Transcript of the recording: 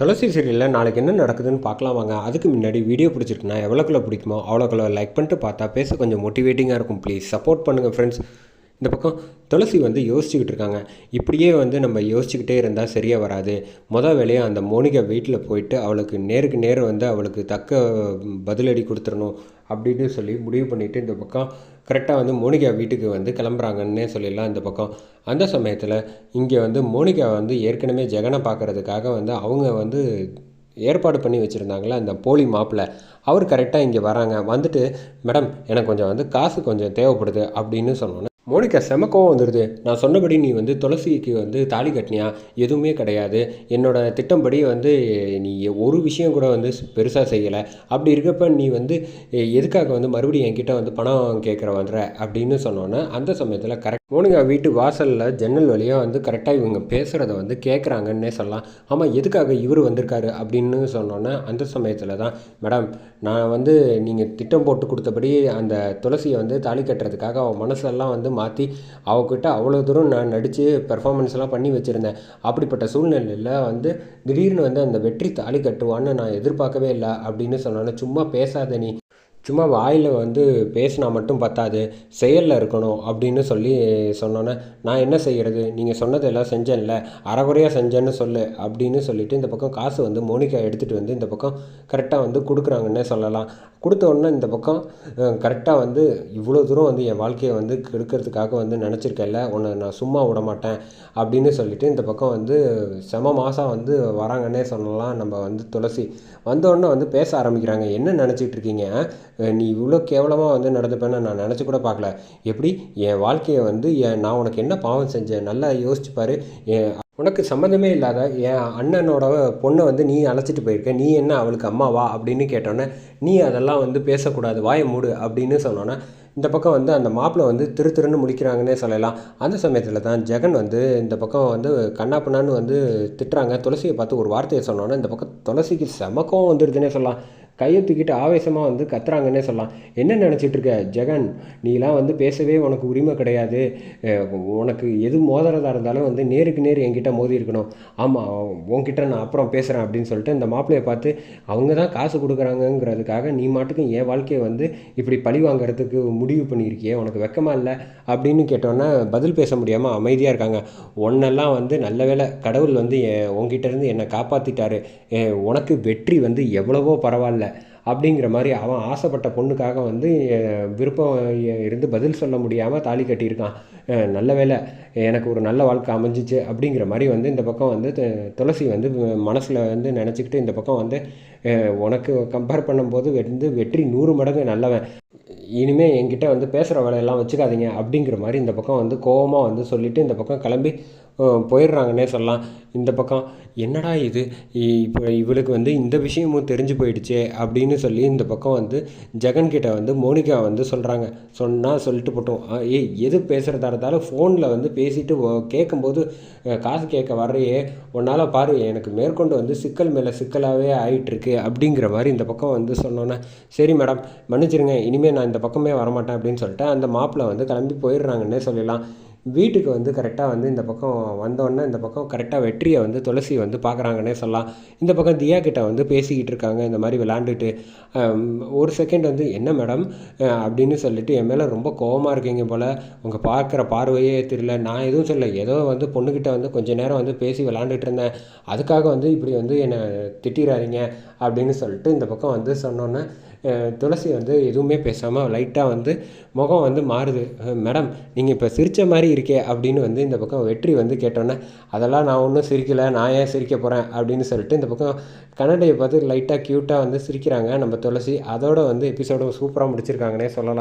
துளசி சீரியலில் நாளைக்கு என்ன நடக்குதுன்னு பார்க்கலாம் வாங்க. அதுக்கு முன்னாடி வீடியோ பிடிச்சிருக்குன்னா எவ்வளோக்குள்ள பிடிக்குமோ அவ்வளோக்குள்ள லைக் பண்ணிட்டு பார்த்தா பேச கொஞ்சம் மோட்டிவேட்டிங்காக இருக்கும். ப்ளீஸ் சப்போர்ட் பண்ணுங்கள் ஃப்ரெண்ட்ஸ் இந்த பக்கம் துளசி வந்து யோசிச்சுக்கிட்டு இருக்காங்க. இப்படியே வந்து நம்ம யோசிச்சுக்கிட்டே இருந்தால் சரியாக வராது. மொதல் வேலையாக அந்த மோனிகா வீட்டில் போயிட்டு அவளுக்கு நேருக்கு நேர் வந்து அவளுக்கு தக்க பதிலடி கொடுத்துடணும் அப்படின்னு சொல்லி முடிவு பண்ணிவிட்டு இந்த பக்கம் கரெக்டாக வந்து மோனிகா வீட்டுக்கு வந்து கிளம்புறாங்கன்னே சொல்லிடலாம் இந்த பக்கம். அந்த சமயத்தில் இங்கே வந்து மோனிகா வந்து ஏற்கனவே ஜெகனை பார்க்குறதுக்காக வந்து அவங்க வந்து ஏற்பாடு பண்ணி வச்சுருந்தாங்களே அந்த போலி மாப்பிள்ளை அவர் கரெக்டாக இங்கே வராங்க. வந்துட்டு மேடம் எனக்கு கொஞ்சம் வந்து காசு கொஞ்சம் தேவைப்படுது அப்படின்னு சொன்னோன்னே மோனிகா செம கோவம் வந்துடுது நான் சொன்னபடி நீ வந்து துளசிக்கு வந்து தாலி கட்டினியா? எதுவுமே கிடையாது. என்னோட திட்டம்படி வந்து நீ ஒரு விஷயம் கூட வந்து பெருசாக செய்யலை. அப்படி இருக்கப்ப நீ வந்து எதுக்காக வந்து மறுபடியும் என்கிட்ட வந்து பணம் கேட்குற வந்துற? அப்படின்னு சொன்னோன்னே அந்த சமயத்தில் கரெக்ட் மோனிகா வீட்டு வாசலில் ஜன்னல் வழியாக வந்து கரெக்டாக இவங்க பேசுகிறத வந்து கேட்குறாங்கன்னே சொல்லலாம். ஆமாம் எதுக்காக இவர் வந்திருக்காரு அப்படின்னு சொன்னோன்னே அந்த சமயத்தில் தான் மேடம் நான் வந்து நீங்கள் திட்டம் போட்டு கொடுத்தபடி அந்த துளசியை வந்து தாலி கட்டுறதுக்காக அவள் மனசெல்லாம் வந்து மாற்றி அவகிட்ட அவ்வளோ தூரம் நான் நடித்து பெர்ஃபார்மன்ஸ்லாம் பண்ணி வச்சுருந்தேன். அப்படிப்பட்ட சூழ்நிலையில் வந்து திடீர்னு வந்து அந்த வெற்றி தாலி கட்டுவான்னு நான் எதிர்பார்க்கவே இல்லை அப்படின்னு சொன்னோன்னே சும்மா பேசாத நீ. சும்மா வாயில் வந்து பேசினா மட்டும் பத்தாது செயலில் இருக்கணும் அப்படின்னு சொல்லி சொன்னோன்னே நான் என்ன செய்கிறது நீங்கள் சொன்னதெல்லாம் செஞ்சேன்ல அறகுறையாக செஞ்சேன்னு சொல்லு அப்படின்னு சொல்லிவிட்டு இந்த பக்கம் காசு வந்து மோனிகா எடுத்துகிட்டு வந்து இந்த பக்கம் கரெக்டாக வந்து கொடுக்குறாங்கன்னே சொல்லலாம். கொடுத்த உடனே இந்த பக்கம் கரெக்டாக வந்து இவ்வளோ தூரம் வந்து என் வாழ்க்கையை வந்து கெடுக்கிறதுக்காக வந்து நினச்சிருக்கேன்ல உன்னை நான் சும்மா விட மாட்டேன் அப்படின்னு சொல்லிவிட்டு இந்த பக்கம் வந்து செம மாதம் வந்து வராங்கன்னே சொல்லலாம் நம்ம வந்து துளசி. வந்த உடனே வந்து பேச ஆரம்பிக்கிறாங்க. என்ன நினச்சிக்கிட்டு இருக்கீங்க? நீ இவ்வளோ கேவலமாக வந்து நடந்துப்பேன்னு நான் நினச்சி கூட பார்க்கல. எப்படி? என் வாழ்க்கையை வந்து என் நான் உனக்கு என்ன பாவம் செஞ்சேன்? நல்லா யோசிச்சுப்பார் என் உனக்கு சம்மந்தமே இல்லாத என் அண்ணனோட பொண்ணை வந்து நீ அழைச்சிட்டு போயிருக்க. நீ என்ன அவளுக்கு அம்மாவா? அப்படின்னு கேட்டோன்னே நீ அதெல்லாம் வந்து பேசக்கூடாது. வாயை மூடு அப்படின்னு சொன்னோன்னே இந்த பக்கம் வந்து அந்த மாப்பிள்ளை வந்து திரு திருன்னு முழிக்கிறாங்கன்னே சொல்லலாம். அந்த சமயத்தில் தான் ஜெகன் வந்து இந்த பக்கம் வந்து கண்ணாப்பண்ணான்னு வந்து திட்டுறாங்க. துளசியை பார்த்து ஒரு வார்த்தையை சொன்னோன்னே இந்த பக்கம் துளசிக்கு செமக்கம் வந்துடுதுன்னே சொல்லலாம். கையை தூக்கிட்டு ஆவேசமாக வந்து கத்துறாங்கன்னே சொல்லலாம். என்ன நினச்சிட்டு இருக்க? ஜெகன் நீலாம் வந்து பேசவே உனக்கு உரிமை கிடையாது. உனக்கு எது மோதுறதா இருந்தாலும் வந்து நேருக்கு நேர் என்கிட்ட மோதி இருக்கணும். ஆமாம் உன்கிட்ட நான் அப்புறம் பேசுகிறேன் அப்படின்னு சொல்லிட்டு இந்த மாப்பிள்ளையை பார்த்து அவங்க தான் காசு கொடுக்குறாங்கங்கிறதுக்காக நீ மாட்டுக்கும் என் வாழ்க்கையை வந்து இப்படி பழி வாங்குறதுக்கு முடிவு பண்ணியிருக்கியே உனக்கு வெக்கமா இல்லை? அப்படின்னு கேட்டோன்னே பதில் பேச முடியாமல் அமைதியாக இருக்காங்க. உன்னெல்லாம் வந்து நல்ல வேளை கடவுள் வந்து என் உன்கிட்ட இருந்து என்னை காப்பாற்றிட்டாரு உனக்கு வெற்றி வந்து எவ்வளவோ பரவாயில்ல. அப்படிங்கிற மாதிரி அவன் ஆசைப்பட்ட பொண்ணுக்காக வந்து விருப்பம் இருந்து பதில் சொல்ல முடியாமல் தாலி கட்டியிருக்கான். நல்ல வேளை எனக்கு ஒரு நல்ல வாழ்க்கை அமைஞ்சிச்சு அப்படிங்கிற மாதிரி வந்து இந்த பக்கம் வந்து துளசி வந்து மனசில் வந்து நினச்சிக்கிட்டு இந்த பக்கம் வந்து உனக்கு கம்பேர் பண்ணும்போது வந்து வெற்றி நூறு மடங்கு நல்லவன். இனிமேல் என்கிட்ட வந்து பேசுகிற வேலையெல்லாம் வச்சுக்காதீங்க அப்படிங்கிற மாதிரி இந்த பக்கம் வந்து கோவமாக வந்து சொல்லிவிட்டு இந்த பக்கம் கிளம்பி போயிடுறாங்கன்னே சொல்லலாம். இந்த பக்கம் என்னடா இது? இப்போ இவளுக்கு வந்து இந்த விஷயமும் தெரிஞ்சு போயிடுச்சே அப்படின்னு சொல்லி இந்த பக்கம் வந்து ஜெகன் கிட்ட வந்து மோனிகா வந்து சொல்கிறாங்க சொன்னால் சொல்லிட்டு போட்டோம். அஹ், ஏய் எது பேசுகிறதா இருந்தாலும் ஃபோனில் வந்து பேசிட்டு கேட்கும்போது காசு கேட்க வர்றையே. உன்னால் பாரு எனக்கு மேற்கொண்டு வந்து சிக்கல் மேலே சிக்கலாகவே ஆகிட்டுருக்கு அப்படிங்கிற மாதிரி இந்த பக்கம் வந்து சொன்னோன்னே. சரி மேடம் மன்னிச்சிருங்க. இனிமேல் நான் இந்த பக்கமே வரமாட்டேன் அப்படின்னு சொல்லிட்டு அந்த மாப்பிள்ளை வந்து கிளம்பி போயிடுறாங்கன்னே சொல்லலாம் வீட்டுக்கு வந்து கரெக்டாக வந்து இந்த பக்கம் வந்தோடனே இந்த பக்கம் கரெக்டாக வெற்றியை வந்து துளசி வந்து பார்க்குறாங்கன்னே சொல்லலாம். இந்த பக்கம் தியா கிட்ட வந்து பேசிக்கிட்டு இருக்காங்க இந்த மாதிரி விளாண்டுட்டு ஒரு செகண்ட் வந்து என்ன மேடம் அப்படின்னு சொல்லிட்டு என் மேலே ரொம்ப கோவமாக இருக்கீங்க போல். உங்கள் பார்க்குற பார்வையே தெரியல. நான் எதுவும் சொல்லலை. ஏதோ வந்து பொண்ணுக்கிட்ட வந்து கொஞ்ச நேரம் வந்து பேசி விளாண்டுட்டு இருந்தேன். அதுக்காக வந்து இப்படி வந்து என்னை திட்டிடாதீங்க அப்படின்னு சொல்லிட்டு இந்த பக்கம் வந்து சொன்னோன்னே துளசி வந்து எதுவுமே பேசாமல் லைட்டாக வந்து முகம் வந்து மாறுது. மேடம் நீங்கள் இப்போ சிரித்த மாதிரி இருக்கே அப்படின்னு வந்து இந்த பக்கம் வெற்றி வந்து கேட்டோன்னே அதெல்லாம் நான் ஒன்றும் சிரிக்கலை நான் ஏன் சிரிக்க போகிறேன் அப்படின்னு சொல்லிட்டு இந்த பக்கம் கன்னடையை பார்த்து லைட்டாக க்யூட்டாக வந்து சிரிக்கிறாங்க நம்ம துளசி. அதோட வந்து எபிசோடு சூப்பராக முடிச்சிருக்காங்கன்னே சொல்லலாம்.